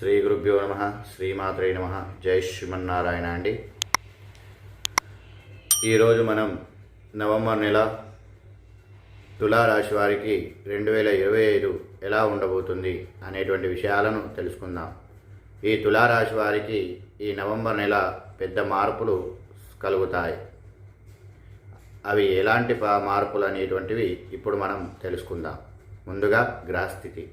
శ్రీ గురుభ్యో నమ శ్రీమాత్రే నమ. జై శ్రీమన్నారాయణ అండి ఈరోజు మనం నవంబర్ నెల తులారాశి వారికి రెండు వేల ఇరవై ఐదు ఎలా ఉండబోతుంది అనేటువంటి విషయాలను తెలుసుకుందాం. ఈ తులారాశి వారికి ఈ నవంబర్ నెల పెద్ద మార్పులు కలుగుతాయి. అవి ఎలాంటి ప- మార్పులు అనేటువంటివి ఇప్పుడు మనం తెలుసుకుందాం. ముందుగా గ్రహస్థితి.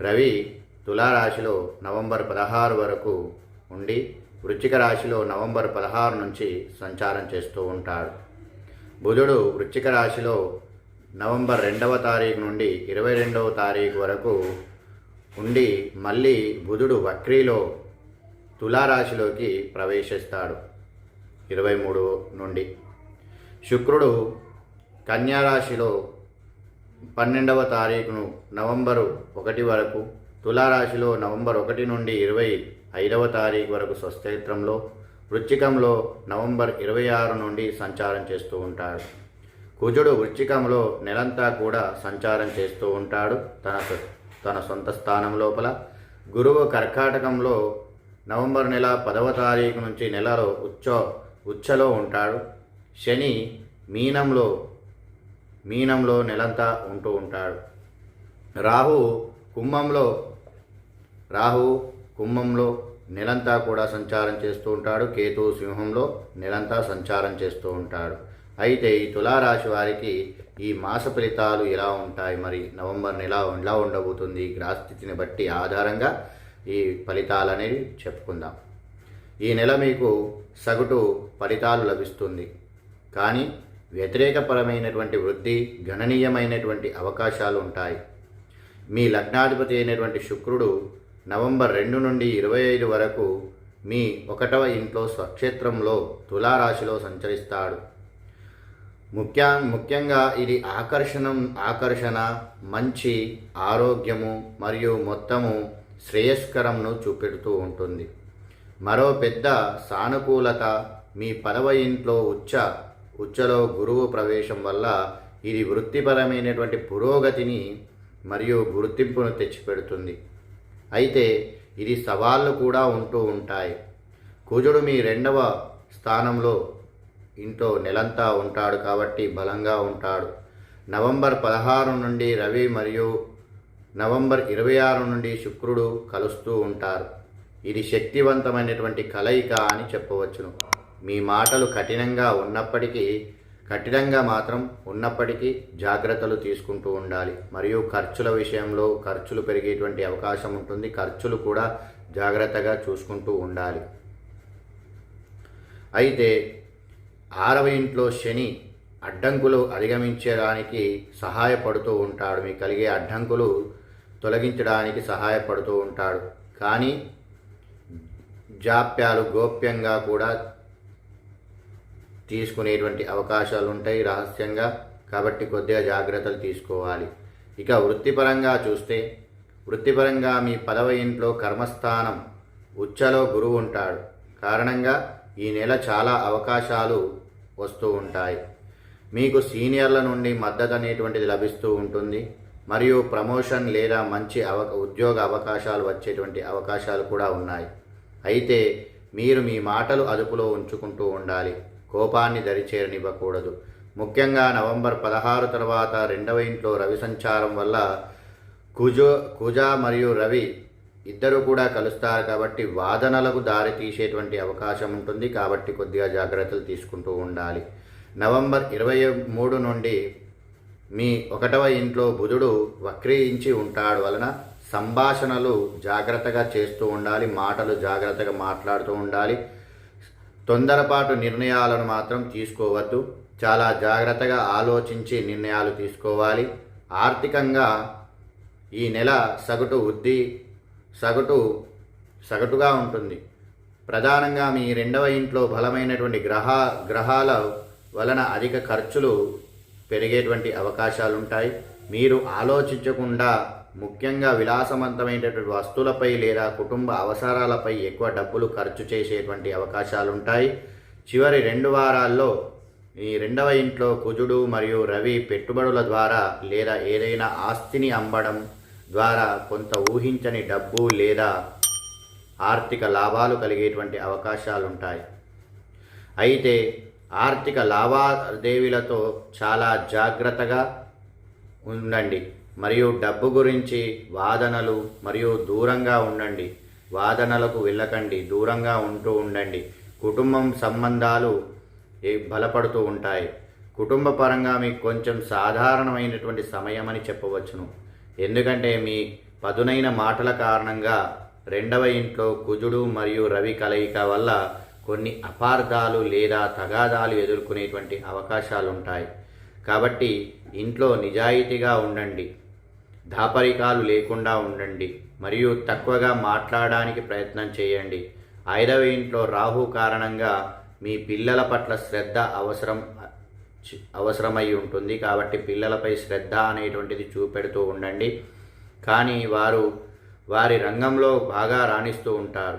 రవి తులారాశిలో నవంబర్ పదహారు వరకు ఉండి వృచ్చిక రాశిలో నవంబర్ పదహారు నుంచి సంచారం చేస్తూ ఉంటాడు. బుధుడు వృచ్చిక రాశిలో నవంబర్ రెండవ తారీఖు నుండి ఇరవై రెండవ తారీఖు వరకు ఉండి మళ్ళీ బుధుడు వక్రీలో తులారాశిలోకి ప్రవేశిస్తాడు ఇరవై మూడు నుండి. శుక్రుడు కన్యారాశిలో పన్నెండవ తారీఖును నవంబరు ఒకటి వరకు తులారాశిలో నవంబర్ ఒకటి నుండి ఇరవై ఐదవ తారీఖు వరకు స్వస్థేత్రంలో వృశ్చికంలో నవంబర్ ఇరవై ఆరు నుండి సంచారం చేస్తూ ఉంటాడు. కుజుడు వృశ్చికంలో నెలంతా కూడా సంచారం చేస్తూ ఉంటాడు తన సొ- తన సొంత స్థానం లోపల. గురువు కర్కాటకంలో నవంబర్ నెల పదవ తారీఖు నుంచి నెలలో ఉచ్చ ఉచ్చలో ఉంటాడు. శని మీనంలో మీనంలో నెలంతా ఉంటూ ఉంటాడు. రాహు కుంభంలో రాహు కుంభంలో నెలంతా కూడా సంచారం చేస్తూ ఉంటాడు. కేతు సింహంలో నెలంతా సంచారం చేస్తూ ఉంటాడు. అయితే ఈ తులారాశి వారికి ఈ మాస ఫలితాలు ఎలా ఉంటాయి? మరి నవంబర్ నెల ఎలా ఉండబోతుంది? గ్రహస్థితిని బట్టి ఆధారంగా ఈ ఫలితాలు అనేవి చెప్పుకుందాం. ఈ నెల మీకు సగటు ఫలితాలు లభిస్తుంది. కానీ వ్యతిరేకపరమైనటువంటి వృద్ధి గణనీయమైనటువంటి అవకాశాలు ఉంటాయి. మీ లగ్నాధిపతి అయినటువంటి శుక్రుడు నవంబర్ రెండు నుండి ఇరవై ఐదు వరకు మీ ఒకటవ ఇంట్లో స్వక్షేత్రంలో తులారాశిలో సంచరిస్తాడు. ముఖ్య ముఖ్యంగా ఇది ఆకర్షణం ఆకర్షణ మంచి ఆరోగ్యము మరియు మొత్తము శ్రేయస్కరంను చూపెడుతూ ఉంటుంది. మరో పెద్ద సానుకూలత మీ పదవ ఇంట్లో ఉచ్చ ఉచ్చలో గురువు ప్రవేశం వల్ల ఇది వృత్తిపరమైనటువంటి పురోగతిని మరియు గుర్తింపును తెచ్చిపెడుతుంది. అయితే ఇది సవాళ్ళు కూడా ఉంటూ ఉంటాయి. కుజుడు మీ రెండవ స్థానంలో ఇంట్లో నెలంతా ఉంటాడు కాబట్టి బలంగా ఉంటాడు. నవంబర్ పదహారు నుండి రవి మరియు నవంబర్ ఇరవై ఆరు నుండి శుక్రుడు కలుస్తూ ఉంటారు. ఇది శక్తివంతమైనటువంటి కలయిక అని చెప్పవచ్చును. మీ మాటలు కఠినంగా ఉన్నప్పటికీ కఠినంగా మాత్రం ఉన్నప్పటికీ జాగ్రత్తలు తీసుకుంటూ ఉండాలి. మరియు ఖర్చుల విషయంలో ఖర్చులు పెరిగేటువంటి అవకాశం ఉంటుంది. ఖర్చులు కూడా జాగ్రత్తగా చూసుకుంటూ ఉండాలి. అయితే ఆరవ ఇంట్లో శని అడ్డంకులు అధిగమించడానికి సహాయపడుతూ ఉంటాడు. మీకు కలిగే అడ్డంకులు తొలగించడానికి సహాయపడుతూ ఉంటాడు. కానీ జాప్యాలు గోప్యంగా కూడా తీసుకునేటువంటి అవకాశాలు ఉంటాయి రహస్యంగా. కాబట్టి కొద్దిగా జాగ్రత్తలు తీసుకోవాలి. ఇక వృత్తిపరంగా చూస్తే వృత్తిపరంగా మీ పదవ ఇంట్లో కర్మస్థానం ఉచ్చలో గురువు ఉంటాడు. కారణంగా ఈ నెల చాలా అవకాశాలు వస్తూ ఉంటాయి. మీకు సీనియర్ల నుండి మద్దతు అనేటువంటిది లభిస్తూ ఉంటుంది. మరియు ప్రమోషన్ లేదా మంచి అవ ఉద్యోగ అవకాశాలు వచ్చేటువంటి అవకాశాలు కూడా ఉన్నాయి. అయితే మీరు మీ మాటలు అదుపులో ఉంచుకుంటూ ఉండాలి. కోపాన్ని దరిచేరనివ్వకూడదు. ముఖ్యంగా నవంబర్ పదహారు తర్వాత రెండవ ఇంట్లో రవి సంచారం వల్ల కుజో కుజ మరియు రవి ఇద్దరు కూడా కలుస్తారు కాబట్టి వాదనలకు దారి తీసేటువంటి అవకాశం ఉంటుంది కాబట్టి కొద్దిగా జాగ్రత్తలు తీసుకుంటూ ఉండాలి. నవంబర్ ఇరవై మూడు నుండి మీ ఒకటవ ఇంట్లో బుధుడు వక్రీయించి ఉంటాడు వలన సంభాషణలు జాగ్రత్తగా చేస్తూ ఉండాలి మాటలు జాగ్రత్తగా మాట్లాడుతూ ఉండాలి. తొందరపాటు నిర్ణయాలను మాత్రం తీసుకోవద్దు. చాలా జాగ్రత్తగా ఆలోచించి నిర్ణయాలు తీసుకోవాలి. ఆర్థికంగా ఈ నెల సగటు వృద్ధి సగటు సగటుగా ఉంటుంది. ప్రధానంగా మీ రెండవ ఇంట్లో బలమైనటువంటి గ్రహ గ్రహాల వలన అధిక ఖర్చులు పెరిగేటువంటి అవకాశాలుంటాయి. మీరు ఆలోచించకుండా ముఖ్యంగా విలాసవంతమైనటువంటి వస్తువులపై లేదా కుటుంబ అవసరాలపై ఎక్కువ డబ్బులు ఖర్చు చేసేటువంటి అవకాశాలు ఉంటాయి చివరి రెండు వారాల్లో ఈ రెండవ ఇంట్లో కుజుడు మరియు రవి పెట్టుబడుల ద్వారా లేదా ఏదైనా ఆస్తిని అమ్మడం ద్వారా కొంత ఊహించని డబ్బు లేదా ఆర్థిక లాభాలు కలిగేటువంటి అవకాశాలు ఉంటాయి అయితే ఆర్థిక లావాదేవీలతో చాలా జాగ్రత్తగా ఉండండి. మరియు డబ్బు గురించి వాదనలు మరియు దూరంగా ఉండండి. వాదనలకు వెళ్ళకండి దూరంగా ఉంటూ ఉండండి. కుటుంబం సంబంధాలు బలపడుతూ ఉంటాయి. కుటుంబ పరంగా మీకు కొంచెం సాధారణమైనటువంటి సమయం అని చెప్పవచ్చును. ఎందుకంటే మీ పదునైన మాటల కారణంగా రెండవ ఇంట్లో కుజుడు మరియు రవి కలయిక వల్ల కొన్ని అపార్థాలు లేదా తగాదాలు ఎదుర్కొనేటువంటి అవకాశాలు ఉంటాయి కాబట్టి ఇంట్లో నిజాయితీగా ఉండండి. దాపరికాలు లేకుండా ఉండండి మరియు తక్కువగా మాట్లాడడానికి ప్రయత్నం చేయండి. ఐదవ ఇంట్లో రాహు కారణంగా మీ పిల్లల పట్ల శ్రద్ధ అవసరం అవసరమై ఉంటుంది. కాబట్టి పిల్లలపై శ్రద్ధ అనేటువంటిది చూపెడుతూ ఉండండి. కానీ వారు వారి రంగంలో బాగా రాణిస్తూ ఉంటారు.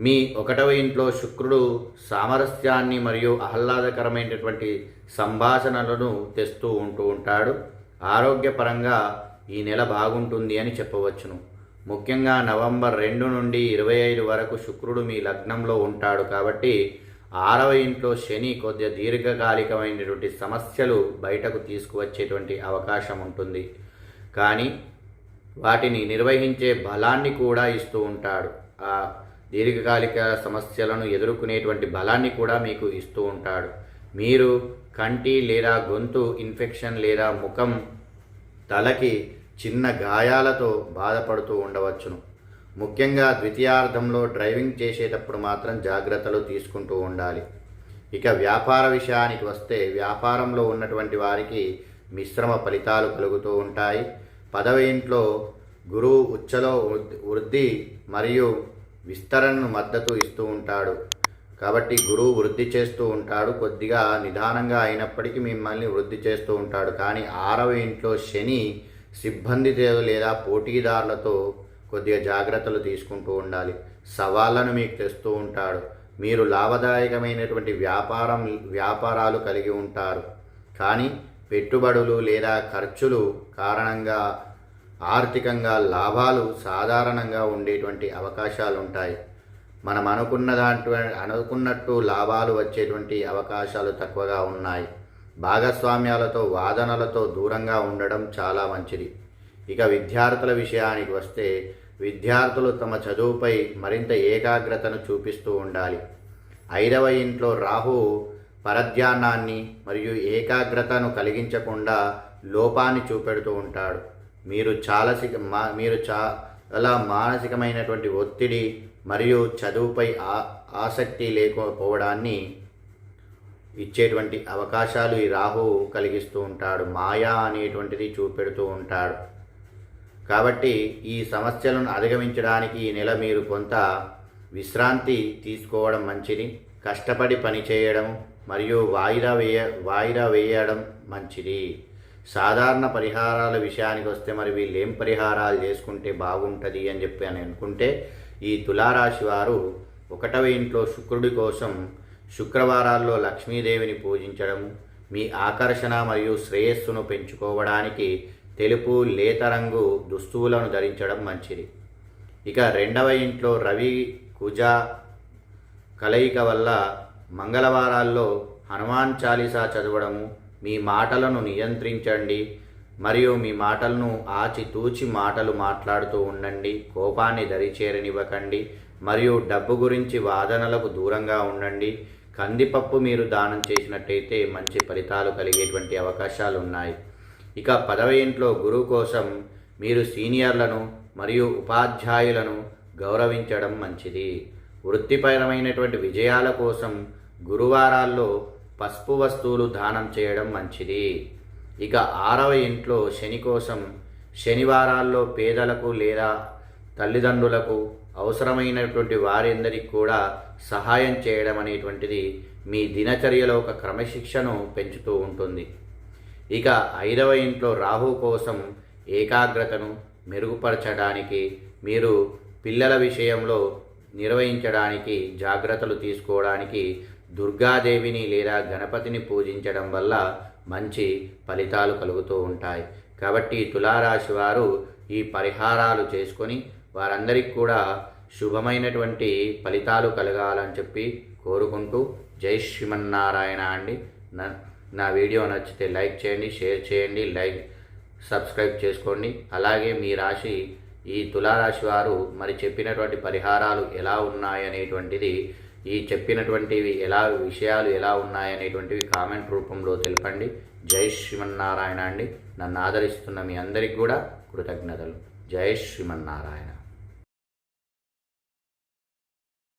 మీ ఒకటవ ఇంట్లో శుక్రుడు సామరస్యాన్ని మరియు ఆహ్లాదకరమైనటువంటి సంభాషణలను తెస్తూ ఉంటూ ఉంటాడు. ఆరోగ్యపరంగా ఈ నెల బాగుంటుంది అని చెప్పవచ్చును. ముఖ్యంగా నవంబర్ రెండు నుండి ఇరవై ఐదు వరకు శుక్రుడు మీ లగ్నంలో ఉంటాడు కాబట్టి ఆరవ ఇంట్లో శని కొద్దిగా దీర్ఘకాలికమైనటువంటి సమస్యలు బయటకు తీసుకువచ్చేటువంటి అవకాశం ఉంటుంది. కానీ వాటిని నిర్వహించే బలాన్ని కూడా ఇస్తూ ఉంటాడు. ఆ దీర్ఘకాలిక సమస్యలను ఎదుర్కొనేటువంటి బలాన్ని కూడా మీకు ఇస్తూ ఉంటాడు. మీరు కంటి లేదా గొంతు ఇన్ఫెక్షన్ లేదా ముఖం తలకి చిన్న గాయాలతో బాధపడుతూ ఉండవచ్చును. ముఖ్యంగా ద్వితీయార్థంలో డ్రైవింగ్ చేసేటప్పుడు మాత్రం జాగ్రత్తలు తీసుకుంటూ ఉండాలి. ఇక వ్యాపార విషయానికి వస్తే వ్యాపారంలో ఉన్నటువంటి వారికి మిశ్రమ ఫలితాలు కలుగుతూ ఉంటాయి. పదవ ఇంట్లో గురువు ఉచ్చలో వృద్ధి- వృద్ధి మరియు విస్తరణను మద్దతు ఇస్తూ ఉంటాడు. కాబట్టి గురువు వృద్ధి చేస్తూ ఉంటాడు. కొద్దిగా నిదానంగా అయినప్పటికీ మిమ్మల్ని వృద్ధి చేస్తూ ఉంటాడు. కానీ ఆరవ ఇంట్లో శని సిబ్బందితో లేదా పోటీదారులతో కొద్దిగా జాగ్రత్తలు తీసుకుంటూ ఉండాలి. సవాళ్ళను మీకు తెస్తూ ఉంటాడు. మీరు లాభదాయకమైనటువంటి వ్యాపారం వ్యాపారాలు కలిగి ఉంటారు. కానీ పెట్టుబడులు లేదా ఖర్చులు కారణంగా ఆర్థికంగా లాభాలు సాధారణంగా ఉండేటువంటి అవకాశాలు ఉంటాయి మనం అనుకున్న దాంట్లో అనుకున్నట్టు లాభాలు వచ్చేటువంటి అవకాశాలు తక్కువగా ఉన్నాయి. భాగస్వామ్యాలతో వాదనలతో దూరంగా ఉండడం చాలా మంచిది. ఇక విద్యార్థుల విషయానికి వస్తే విద్యార్థులు తమ చదువుపై మరింత ఏకాగ్రతను చూపిస్తూ ఉండాలి. ఐదవ ఇంట్లో రాహు పరధ్యానాన్ని మరియు ఏకాగ్రతను కలిగించకుండా లోపాన్ని చూపెడుతూ ఉంటాడు. మీరు చాలా మా మీరు చాలా మానసికమైనటువంటి ఒత్తిడి మరియు చదువుపై ఆ ఆసక్తి లేకపోవడాన్ని ఇచ్చేటువంటి అవకాశాలు ఈ రాహు కలిగిస్తూ ఉంటాడు. మాయా అనేటువంటిది చూపెడుతూ ఉంటాడు. కాబట్టి ఈ సమస్యలను అధిగమించడానికి ఈ నెల మీరు కొంత విశ్రాంతి తీసుకోవడం మంచిది. కష్టపడి పని చేయడం మరియు వాయిదా వేయ వాయిదా వేయడం మంచిది. సాధారణ పరిహారాల విషయానికి వస్తే మరి వీళ్ళు ఏం పరిహారాలు చేసుకుంటే బాగుంటుంది అని చెప్పి అని అనుకుంటే ఈ తులారాశి వారు ఒకటవ ఇంట్లో శుక్రుడి కోసం శుక్రవారాల్లో లక్ష్మీదేవిని పూజించడం మీ ఆకర్షణ మరియు శ్రేయస్సును పెంచుకోవడానికి తెలుపు లేత రంగు దుస్తువులను ధరించడం మంచిది. ఇక రెండవ ఇంట్లో రవి కుజ కలయిక వల్ల మంగళవారాల్లో హనుమాన్ చాలీసా చదవడము మీ మాటలను నియంత్రించండి మరియు మీ మాటలను ఆచితూచి మాటలు మాట్లాడుతూ ఉండండి. కోపాన్ని దరిచేరనివ్వకండి. మరియు డబ్బు గురించి వాదనలకు దూరంగా ఉండండి. కందిపప్పు మీరు దానం చేసినట్టయితే మంచి ఫలితాలు కలిగేటువంటి అవకాశాలు ఉన్నాయి ఇక పదవ ఇంట్లో గురువు కోసం మీరు సీనియర్లను మరియు ఉపాధ్యాయులను గౌరవించడం మంచిది. వృత్తిపరమైనటువంటి విజయాల కోసం గురువారాల్లో పసుపు వస్తువులు దానం చేయడం మంచిది. ఇక ఆరవ ఇంట్లో శని కోసం శనివారాల్లో పేదలకు లేదా తల్లిదండ్రులకు అవసరమైనటువంటి వారందరికీ కూడా సహాయం చేయడం అనేటువంటిది మీ దినచర్యలో ఒక క్రమశిక్షను పెంచుతూ ఉంటుంది. ఇక ఐదవ ఇంట్లో రాహు కోసం ఏకాగ్రతను మెరుగుపరచడానికి మీరు పిల్లల విషయంలో నిర్వహించడానికి జాగ్రత్తలు తీసుకోవడానికి దుర్గాదేవిని లేదా గణపతిని పూజించడం వల్ల మంచి ఫలితాలు కలుగుతూ ఉంటాయి. కాబట్టి తులారాశి వారు ఈ పరిహారాలు చేసుకొని వారందరికీ కూడా శుభమైనటువంటి ఫలితాలు కలగాలని చెప్పి కోరుకుంటూ జై శ్రీమన్నారాయణ అండి. నా నా వీడియో నచ్చితే లైక్ చేయండి షేర్ చేయండి లైక్ సబ్స్క్రైబ్ చేసుకోండి. అలాగే మీ రాశి ఈ తులారాశి వారు మరి చెప్పినటువంటి పరిహారాలు ఎలా ఉన్నాయనేటువంటిది ఈ చెప్పినటువంటివి ఎలా విషయాలు ఎలా ఉన్నాయనేటువంటివి కామెంట్ రూపంలో తెలపండి. జై శ్రీమన్నారాయణ అండి. నన్ను ఆదరిస్తున్న మీ అందరికి కూడా కృతజ్ఞతలు. జై శ్రీమన్నారాయణ.